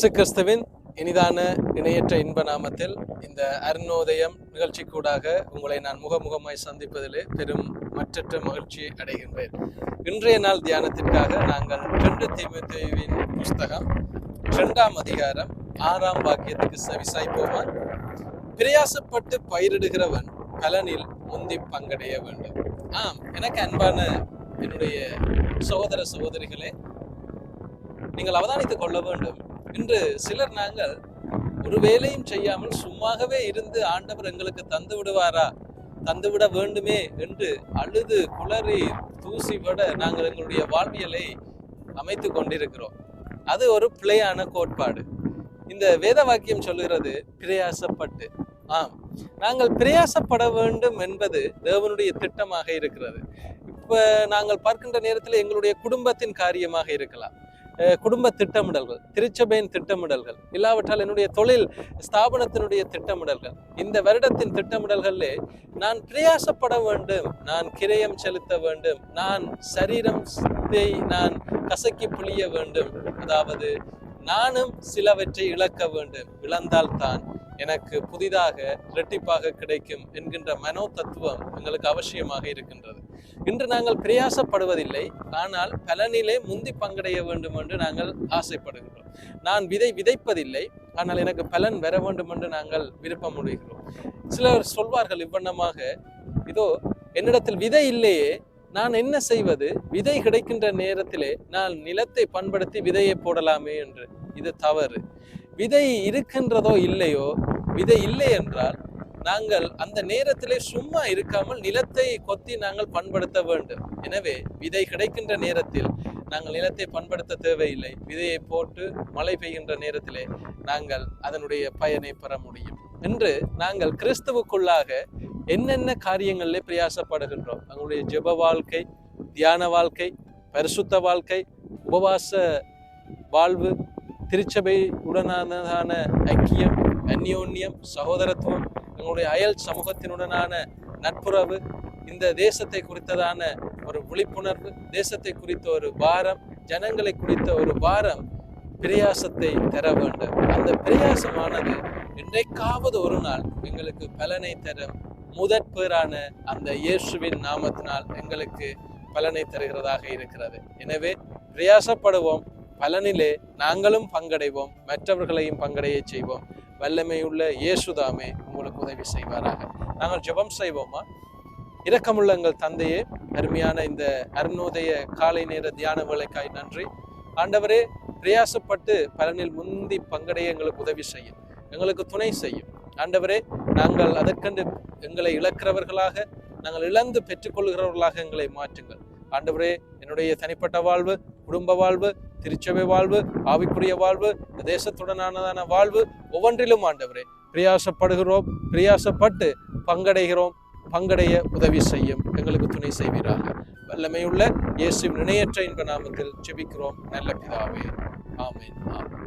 இயேசு கிறிஸ்துவின் இனிதான இணையற்ற இன்ப நாமத்தில் இந்த அருணோதயம் நிகழ்ச்சிக்கூடாக உங்களை நான் முகமுகமாய் சந்திப்பதிலே பெரும் மற்றற்ற மகிழ்ச்சி அடைகின்றேன். இன்றைய நாள் தியானத்திற்காக நாங்கள் ரெண்டு தீமத்தேவின் புஸ்தகம் இரண்டாம் அதிகாரம் ஆறாம் வாக்கியத்துக்கு செவிசாய்ப்போமா பிரயாசப்பட்டு பயிரிடுகிறவன் பலனில் முந்தி பங்கடைய வேண்டும். ஆம் எனக்கு அன்பான என்னுடைய சகோதர சகோதரிகளே நீங்கள் அவதானித்துக் கொள்ள வேண்டும். இன்று சிலர் நாங்கள் ஒரு வேலையும் செய்யாமல் சும்மாகவே இருந்து ஆண்டவர் எங்களுக்கு தந்து விடுவாரா? தந்துவிட வேண்டுமே என்று அழுது குளறி தூசி பட நாங்கள் எங்களுடைய வாழ்வியலை அமைத்து கொண்டிருக்கிறோம். அது ஒரு பிழையான கோட்பாடு. இந்த வேத வாக்கியம் சொல்கிறது பிரயாசப்பட்டு. ஆம் நாங்கள் பிரயாசப்பட வேண்டும் என்பது தேவனுடைய திட்டமாக இருக்கிறது. இப்ப நாங்கள் பார்க்கின்ற நேரத்தில் எங்களுடைய குடும்பத்தின் காரியமாக இருக்கலாம். குடும்ப திட்டமிடல்கள் திருச்சபையின் திட்டமிடல்கள் இல்லாவிட்டால் என்னுடைய தொழில் ஸ்தாபனத்தினுடைய திட்டமிடல்கள். இந்த வருடத்தின் திட்டமிடல்களிலே நான் பிரயாசப்பட வேண்டும் நான் கிரயம் செலுத்த வேண்டும் நான் சரீரம் நான் கசக்கி புளிய வேண்டும். அதாவது நானும் சிலவற்றை இழக்க வேண்டும். இழந்தால் தான் எனக்கு புதிதாக இரட்டிப்பாக கிடைக்கும் என்கின்ற மனோ தத்துவம் எங்களுக்கு அவசியமாக இருக்கின்றது. இன்று நாங்கள் பிரயாசப்படுவதில்லை ஆனால் பலனிலே முந்தி பங்கடைய வேண்டும் என்று நாங்கள் ஆசைப்படுகின்றோம் நான் விதை விதைப்பதில்லை ஆனால் எனக்கு பலன் வர வேண்டும் என்று நாங்கள் விருப்பம் முடிகிறோம் சிலர் சொல்வார்கள் இவ்வண்ணமாக இதோ என்னிடத்தில் விதை இல்லையே நான் என்ன செய்வது? விதை கிடைக்கின்ற நேரத்திலே நான் நிலத்தை பண்படுத்தி விதையை போடலாமே என்று. இது தவறு. விதை இருக்கின்றதோ இல்லையோ விதை இல்லை என்றால் நாங்கள் அந்த நேரத்திலே சும்மா இருக்காமல் நிலத்தை கொத்தி நாங்கள் பண்படுத்த வேண்டும். எனவே விதை கிடைக்கின்ற நேரத்தில் நாங்கள் நிலத்தை பண்படுத்த தேவையில்லை. விதையை போட்டு மழை பெய்கின்ற நேரத்திலே நாங்கள் அதனுடைய பயனை பெற முடியும். என்று நாங்கள் கிறிஸ்துவுக்குள்ளாக என்னென்ன காரியங்களிலே பிரயாசப்படுகின்றோம்? எங்களுடைய ஜெப வாழ்க்கை தியான வாழ்க்கை பரிசுத்த வாழ்க்கை உபவாச வாழ்வு திருச்சபை உடனானதான ஐக்கியம் அந்யோன்யம் சகோதரத்துவம் எங்களுடைய அயல் சமூகத்தினுடனான நட்புறவு இந்த தேசத்தை குறித்ததான ஒரு விழிப்புணர்வு தேசத்தை குறித்த ஒரு பாரம் ஜனங்களை குறித்த ஒரு பாரம் பிரயாசத்தை தர வேண்டும். அந்த பிரயாசமானது என்றைக்காவது ஒரு நாள் எங்களுக்கு பலனை தரும் முதற் பேரான அந்த இயேசுவின் நாமத்தினால் எங்களுக்கு பலனை தருகிறதாக இருக்கிறது. எனவே பிரயாசப்படுவோம். பலனிலே நாங்களும் பங்கடைவோம் மற்றவர்களையும் பங்கடைய செய்வோம். வல்லமையுள்ள இயேசுதாமே உங்களுக்கு உதவி செய்வாராக. நாங்கள் ஜெபம் செய்வோமா? இரக்கமுள்ள எங்கள் தந்தையே அருமையான இந்த அருணோதய காலை நேர தியான வேலைக்காய் நன்றி. ஆண்டவரே பிரயாசப்பட்டு பலனில் முந்தி பங்கடைய எங்களுக்கு உதவி செய்யும். எங்களுக்கு துணை செய்யும். ஆண்டவரே நாங்கள் அதற்கண்டு எங்களை இழக்கிறவர்களாக நாங்கள் இழந்து பெற்றுக்கொள்கிறவர்களாக எங்களை மாற்றுங்கள். ஆண்டவரே என்னுடைய தனிப்பட்ட வாழ்வு குடும்ப வாழ்வு திருச்சபை வாழ்வு ஆவிக்குரிய வாழ்வு இந்த தேசத்துடனானதான வாழ்வு ஒவ்வொன்றிலும் ஆண்டவரே. பிரியாசப்படுகிறோம் பிரியாசப்பட்டு பங்கடைகிறோம் பங்கடைய உதவி செய்யும். எங்களுக்கு துணை செய்வீராக. வல்லமையுள்ள இயேசு நினையற்ற இன்ப நாமத்தில் ஜெபிக்கிறோம். நல்ல பிதாவே ஆமேன் ஆமென்.